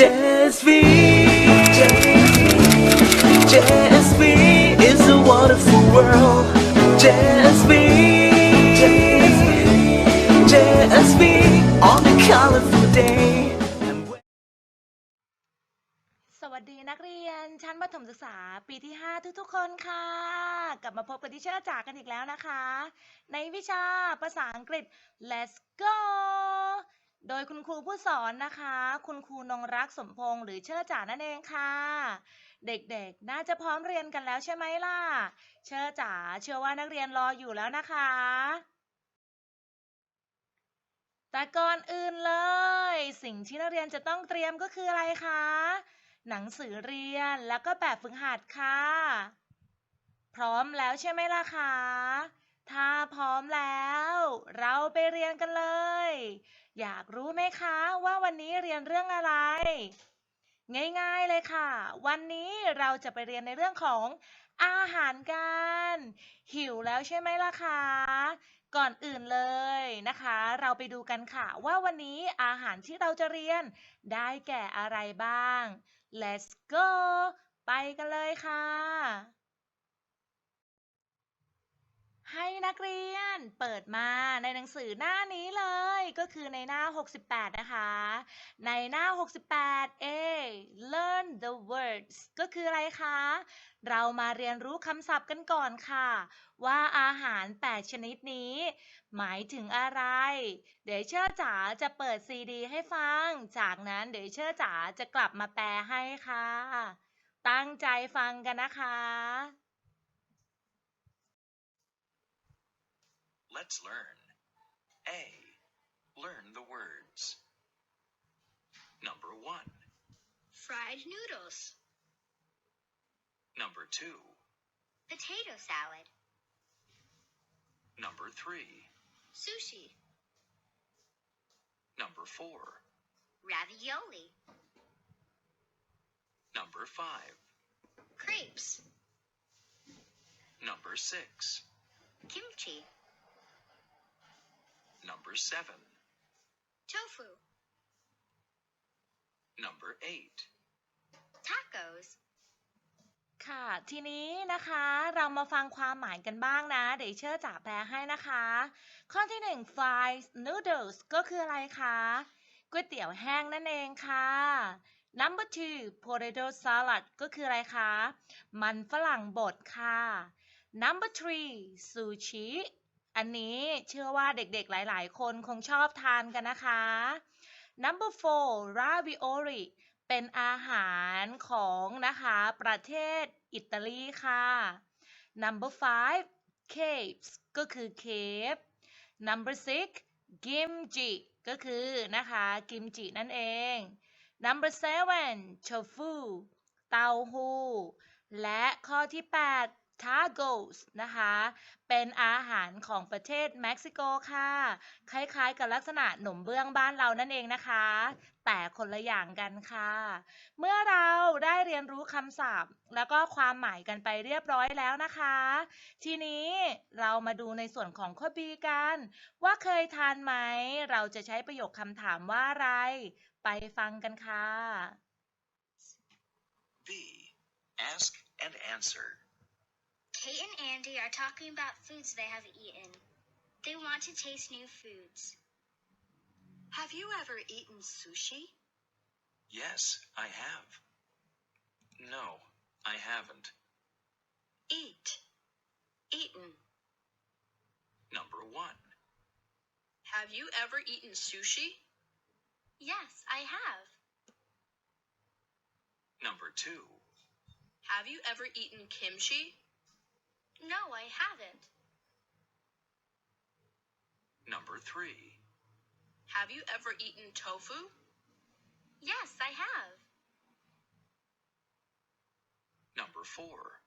JSV JSV is a wonderful world JSV JSV on a colorful day สวัสดีนักเรียน ชั้นประถมศึกษาปีที่ 5 ทุกๆ คนค่ะ กลับมาพบกับดิเชอร์จากกันอีกแล้วนะคะ ในวิชาภาษาอังกฤษ Let's go โดยคุณครูผู้สอนนะคะ คุณครูนงรักสมพงษ์หรือเชอร์จ่านั่นเองค่ะ เด็กๆ น่าจะพร้อมเรียนกันแล้วใช่ไหมล่ะ เชอร์จ๋าเชื่อว่านักเรียนรออยู่แล้วนะคะ แต่ก่อนอื่นเลย สิ่งที่นักเรียนจะต้องเตรียมก็คืออะไรคะ หนังสือเรียนแล้วก็แบบฝึกหัดค่ะ พร้อมแล้วใช่ไหมล่ะคะถ้าพร้อมแล้ว เราไปเรียนกันเลย อยากรู้ไหมคะว่าวันนี้เรียนเรื่องอะไร ง่ายๆเลยค่ะ วันนี้เราจะไปเรียนในเรื่องของอาหารกัน หิวแล้วใช่ไหมล่ะคะก่อนอื่นเลยนะคะ เราไปดูกันค่ะว่าวันนี้อาหารที่เราจะเรียนได้แก่อะไรบ้าง Let's go ไปกันเลยค่ะ ให้นักเรียนเปิดมาในหนังสือหน้านี้เลย ก็คือในหน้า 68 นะคะ ในหน้า 68 A learn the words ก็คืออะไรคะ เรามาเรียนรู้คำศัพท์กันก่อนค่ะ ว่าอาหาร 8 ชนิดนี้ หมายถึงอะไร เดี๋ยวเชื่อจ๋าจะเปิดซีดีให้ฟัง จากนั้นเดี๋ยวเชื่อจ๋าจะกลับมาแปลให้ค่ะ ตั้งใจฟังกันนะคะ Let's learn. A. Learn the words. Number one. Fried noodles. Number two. Potato salad. Number three. Sushi. Number four. Ravioli. Number five. Crepes. Number six. Kimchi. Number seven. Tofu. Number eight. Tacos. ค่ะ ทีนี้นะคะเรามาฟังความหมายกันบ้างนะ เดี๋ยวเชื่อจ๋าแปลให้นะคะ ข้อที่หนึ่ง fried noodles ก็คืออะไรคะก๋วยเตี๋ยวแห้งนั่นเองค่ะ number two potato salad ก็คืออะไรคะ มันฝรั่งบดค่ะ number three sushi อันนี้เชื่อว่าเด็กๆหลายๆ คนคงชอบทานกันนะคะ number four ravioli เป็นอาหารของนะคะประเทศอิตาลีค่ะ number five capes ก็คือเคฟ number six kimchi ก็คือนะคะกิมจินั่นเอง number seven tofu เต้าหู้ และข้อที่ 8 tacos นะคะ เป็นอาหารของประเทศเม็กซิโกค่ะ คล้ายๆกับลักษณะหนมเบื้องบ้านเรานั่นเองนะคะ แต่คนละอย่างกันค่ะ เมื่อเราได้เรียนรู้คำศัพท์ แล้วก็ความหมายกันไปเรียบร้อยแล้วนะคะ ทีนี้เรามาดูในส่วนของข้อ B กัน ว่าเคยทานไหม เราจะใช้ประโยคคำถามว่าอะไร ไปฟังกันค่ะ B. Ask and answer. Kate and Andy are talking about foods they have eaten. They want to taste new foods. Have you ever eaten sushi? Yes, I have. No, I haven't. Eat. Eaten. Number one. Have you ever eaten sushi? Yes, I have. Number two. Have you ever eaten kimchi? No, I haven't. Number three. Have you ever eaten tofu? Yes, I have. Number four.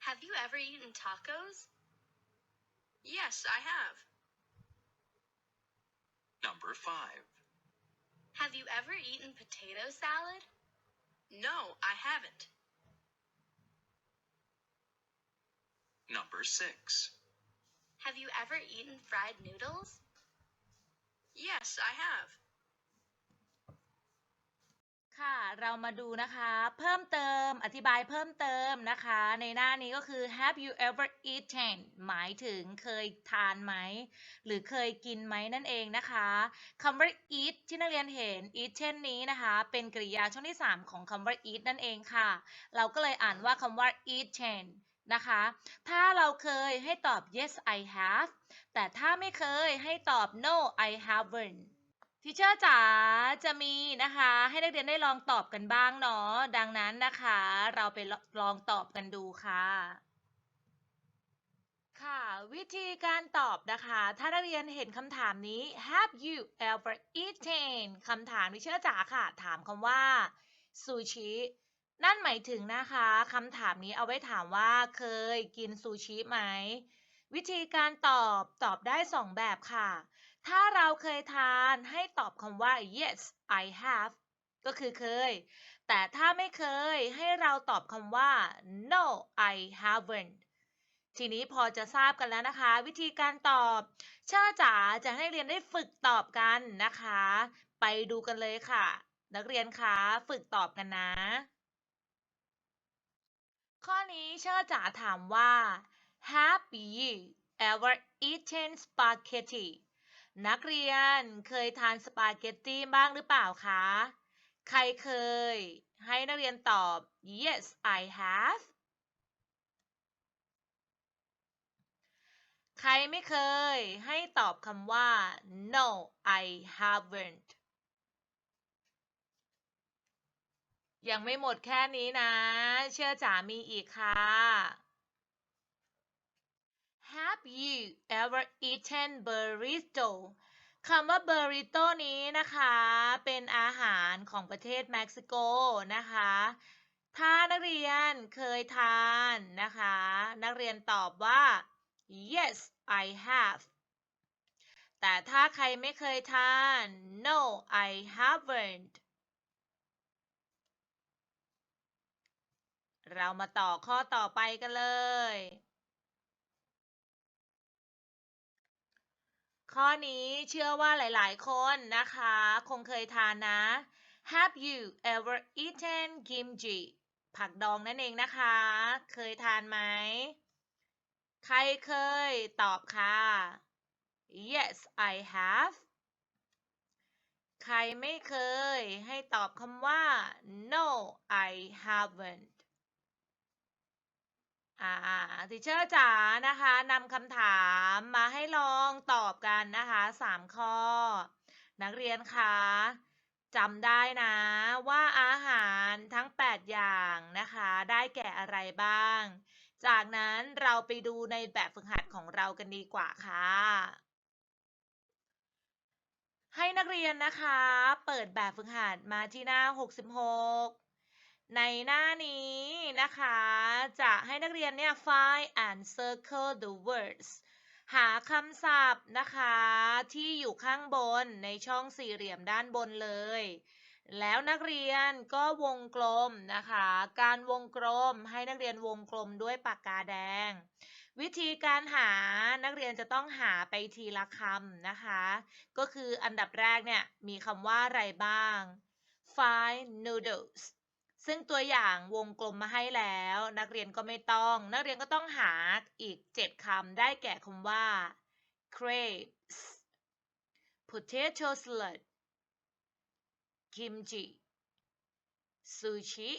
Have you ever eaten tacos? Yes, I have. Number five. Have you ever eaten potato salad? No, I haven't. Number six. Have you ever eaten fried noodles? Yes, I have. เรามาดูนะคะ เพิ่มเติม อธิบายเพิ่มเติมนะคะ ในหน้านี้ก็คือ have you ever eaten หมายถึงเคยทานไหม หรือเคยกินไหมนั่นเองนะคะ คำว่า eat ที่นักเรียนเห็น eaten นี้นะคะ เป็นกริยาช่องที่ 3 ของคำว่า eat นั่นเองค่ะ เราก็เลยอ่านว่าคำว่า eaten นะคะ ถ้าเราเคยให้ตอบ yes I have แต่ถ้าไม่เคยให้ตอบ no I haven't ทีเชอร์จ๋าจะมีนะคะ ให้นักเรียนได้ลองตอบกันบ้างเนาะดังนั้นนะคะ เราไปลองตอบกันดูค่ะ ค่ะ วิธีการตอบนะคะ ถ้านักเรียนเห็นคำถามนี้ Have you ever eaten คำถามที่เชื่อจ๋าค่ะ ถามคำว่าซูชิ นั่นหมายถึงนะคะคำถามนี้เอาไว้ถามว่าเคยกินซูชิไหม วิธีการตอบตอบได้สองแบบค่ะ ถ้าเราเคยทานให้ตอบคำว่า yes I have ก็คือเคย แต่ถ้าไม่เคยให้เราตอบคำว่า no I haven't ทีนี้พอจะทราบกันแล้วนะคะ วิธีการตอบเชื่อจ๋าจะให้เรียนได้ฝึกตอบกันนะคะ ไปดูกันเลยค่ะ นักเรียนคะฝึกตอบกันนะ ข้อนี้เชื่อจ๋าถามว่า Have you ever eaten spaghetti นักเรียนเคยทานสปาเกตตี้บ้างหรือเปล่าคะ ใครเคย ให้นักเรียนตอบ yes I have ใครไม่เคย ให้ตอบคำว่า no I haven't ยังไม่หมดแค่นี้นะ เชื่อจ๋ามีอีกค่ะ Have you ever eaten burrito คำว่า burrito นี้นะคะ เป็นอาหารของประเทศเม็กซิโกนะคะ ถ้านักเรียนเคยทานนะคะ นักเรียนตอบว่า yes I have แต่ถ้าใครไม่เคยทาน no I haven't เรามาต่อข้อต่อไปกันเลย ข้อนี้เชื่อว่าหลาย ๆ คนนะคะ คงเคยทานนะ Have you ever eaten kimchi ผักดองนั่นเองนะคะ เคยทานไหม ใครเคยตอบค่ะ Yes I have ใครไม่เคยให้ตอบคำว่า No I haven't อ่าทิเชอร์จ๋านะคะนำคำถามมาให้ลองตอบกันนะคะสามข้อ นักเรียนคะจำได้นะว่าอาหารทั้ง 8 อย่างนะคะ ได้แก่อะไรบ้าง จากนั้นเราไปดูในแบบฝึกหัดของเรากันดีกว่าค่ะ ให้นักเรียนนะคะ เปิดแบบฝึกหัดมาที่หน้า 66 ในหน้านี้นะคะ จะให้นักเรียนเนี่ย find and circle the words หาคำศัพท์นะคะ ที่อยู่ข้างบนในช่องสี่เหลี่ยมด้านบนเลย แล้วนักเรียนก็วงกลมนะคะ การวงกลมให้นักเรียนวงกลมด้วยปากกาแดง วิธีการหานักเรียนจะต้องหาไปทีละคำนะคะ ก็คืออันดับแรกเนี่ยมีคำว่าอะไรบ้าง find noodles ซึ่งตัวอย่างวงกลมมาให้แล้ว นักเรียนก็ไม่ต้อง นักเรียนก็ต้องหาอีก 7คำได้แก่คำว่า crepes potato salad kimchi sushi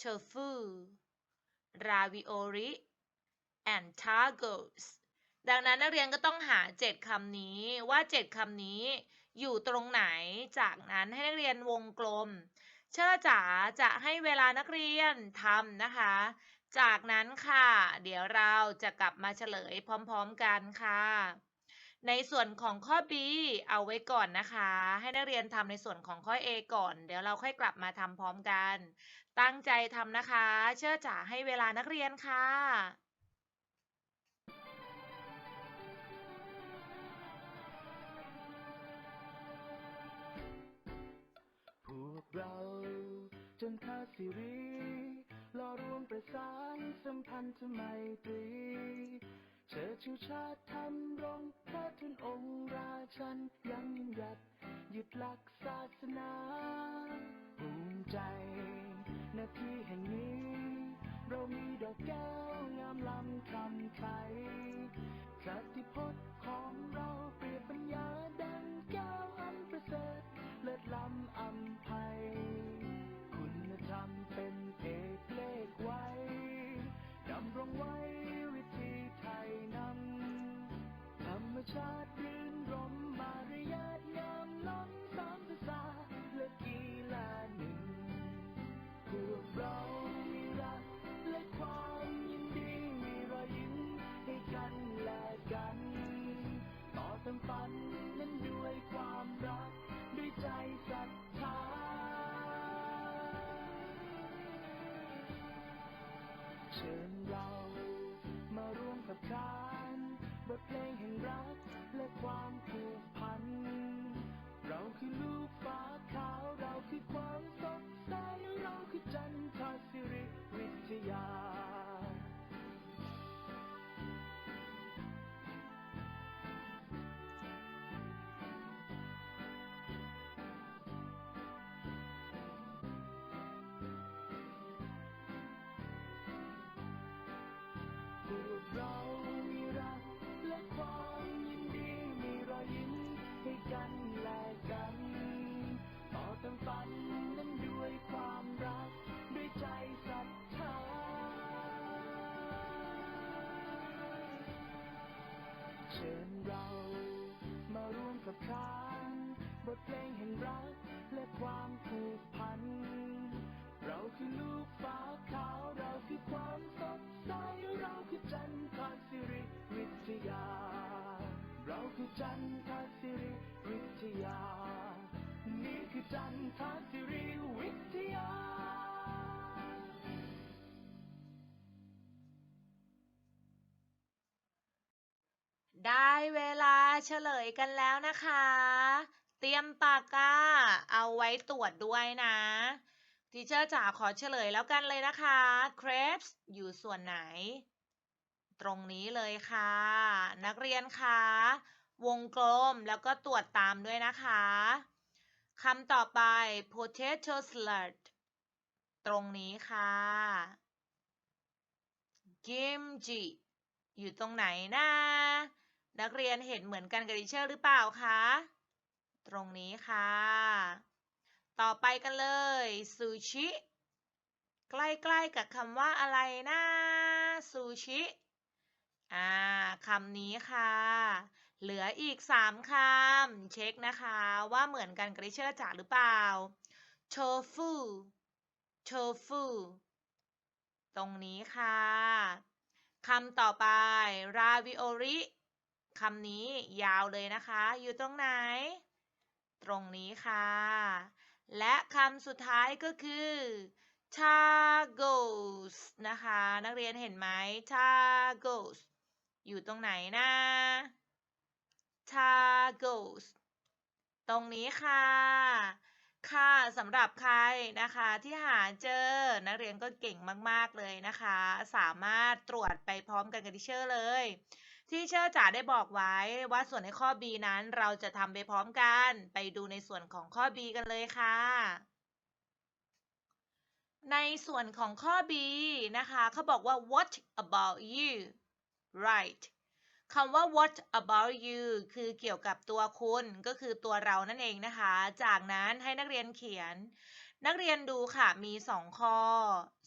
tofu ravioli and tacos ดังนั้นนักเรียนก็ต้องหา 7คำนี้ว่า 7คำนี้อยู่ตรงไหน จากนั้นให้นักเรียนวงกลม เชื่อจ๋าจะให้เวลานักเรียนทำนะคะ จากนั้นค่ะ เดี๋ยวเราจะกลับมาเฉลยพร้อมๆกันค่ะ ในส่วนของข้อ B เอาไว้ก่อนนะคะ ให้นักเรียนทำในส่วนของข้อ A ก่อน เดี๋ยวเราค่อยกลับมาทำพร้อมกัน ตั้งใจทำนะคะ เชื่อจ๋าให้เวลานักเรียนค่ะ พวกเรา จนทาสิรีรอรวมประสานสัมพันธไม่ตรี เชิดชูชาติทำรงพระทุนองค์ราชันยังยืนหยัดหยุดหลักศาสนาภูมิใจนาที่แห่งนี้ เรามีดอกแก้วงามลำคำไทยพระติพจน์ของเราเปรียบปัญญาดังแก้วอันประเสริฐ เลิศล้ำอัมภัยคุณธรรมเป็นเอกเลขไว้ดำรงไว้วิธีไทยนำธรรมชาติ ชิญเรา มาร่วมกับขานบทเพลงแห่งรักและความผูกพัน เราคือลูกฟ้าขาว เราคือความสดใส เราคือจันทศิริวิทยา กับขานบทเพลงแห่งรักและความผูกพัน เราคือลูกฟ้าขาวเราคือความสดใสเราคือจันทศิริวิทยา เราคือจันทศิริวิทยา นี่คือจันทศิริวิทยา เฉลยกันแล้วนะคะ เตรียมปากกาเอาไว้ตรวจด้วยนะทีเชอร์จ๋าขอเฉลยแล้วกันเลยนะคะ crepes อยู่ส่วนไหน ตรงนี้เลยค่ะ นักเรียนคะวงกลมแล้วก็ตรวจตามด้วยนะคะคำต่อไป potato salad ตรงนี้ค่ะ kimchi อยู่ตรงไหนนะ นักเรียนเห็นเหมือนกันกับดิเชอร์หรือเปล่าคะ ตรงนี้ค่ะ ต่อไปกันเลยซูชิใกล้ๆกับคำว่าอะไรนะซูชิอ่าคำนี้ค่ะ เหลืออีก 3คำเช็คนะคะ ว่าเหมือนกันกับดิเชอร์จ๋าหรือเปล่าโชฟูโชฟูตรงนี้ค่ะคำต่อไปราวิโอริ คำนี้ยาวเลยนะคะ อยู่ตรงไหน ตรงนี้ค่ะ และคำสุดท้ายก็คือ tacos นะคะ นักเรียนเห็นไหม tacos อยู่ตรงไหนนะ tacos ตรงนี้ค่ะ ค่ะสำหรับใครนะคะที่หาเจอ นักเรียนก็เก่งมาก ๆ เลยนะคะ สามารถตรวจไปพร้อมกันกับทิเชอร์เลย ที่เชอร์จ๋าได้บอกไว้ว่าส่วนในข้อ B นั้นเราจะทำไปพร้อมกัน ไปดูในส่วนของข้อ B กันเลยค่ะ ในส่วนของข้อ B นะคะเขาบอกว่า what about you right คำว่า what about you คือเกี่ยวกับตัวคุณก็คือตัวเรานั่นเองนะคะ จากนั้นให้นักเรียนเขียน นักเรียนดูค่ะ มี 2 ข้อ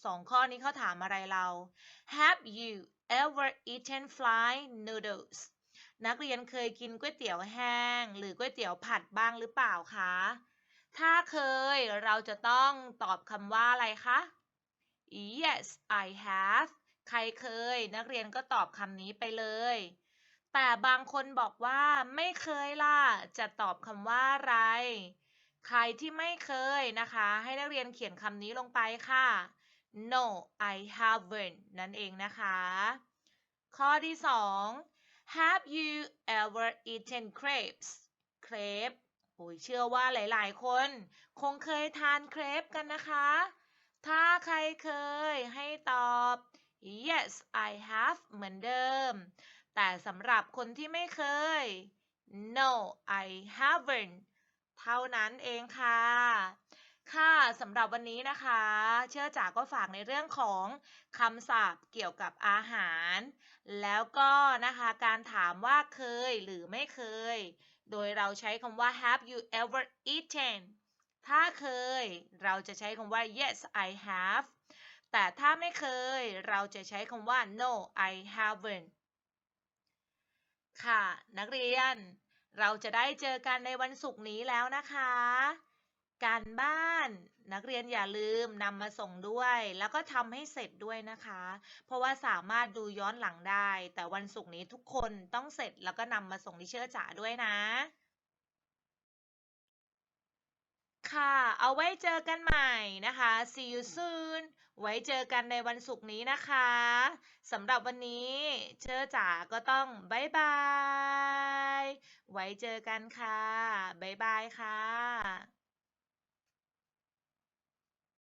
2 ข้อนี้เขาถามอะไรเรา Have you ever eaten fly noodles นักเรียนเคยกินก๋วยเตี๋ยวแห้ง หรือก๋วยเตี๋ยวผัดบ้างหรือเปล่าคะ ถ้าเคยเราจะต้องตอบคำว่าอะไรคะ Yes I have ใครเคย นักเรียนก็ตอบคำนี้ไปเลย แต่บางคนบอกว่าไม่เคยล่ะ จะตอบคำว่าอะไร ใครที่ไม่เคยนะคะ ให้นักเรียนเขียนคำนี้ลงไปค่ะ No I haven't นั่นเองนะคะ ข้อที่ 2 Have you ever eaten crepes เครปโอ้ยเชื่อว่าหลาย ๆ คน คงเคยทานเครปกันนะคะ ถ้าใครเคยให้ตอบ Yes I have เหมือนเดิม แต่สำหรับคนที่ไม่เคย No I haven't เท่านั้นเองค่ะ ค่ะสำหรับวันนี้นะคะ เชื่อจ๋ากก็ฝากในเรื่องของคำศัพท์เกี่ยวกับอาหาร แล้วก็นะคะการถามว่าเคยหรือไม่เคย โดยเราใช้คำว่า have you ever eaten ถ้าเคย เราจะใช้คำว่า yes I have แต่ถ้าไม่เคย เราจะใช้คำว่า no I haven't ค่ะ นักเรียน เราจะได้เจอกันในวันศุกร์นี้แล้วนะคะ การบ้านนักเรียนอย่าลืมนำมาส่งด้วย แล้วก็ทำให้เสร็จด้วยนะคะ เพราะว่าสามารถดูย้อนหลังได้ แต่วันศุกร์นี้ทุกคนต้องเสร็จแล้วก็นำมาส่งที่เชื่อจ๋าด้วยนะ ค่ะ เอาไว้เจอกันใหม่นะคะ see you soon ไว้เจอกันในวันศุกร์นี้นะคะสำหรับวันนี้เชอจ๋าก็ต้องบายบาย ไว้เจอกันค่ะบายบายค่ะ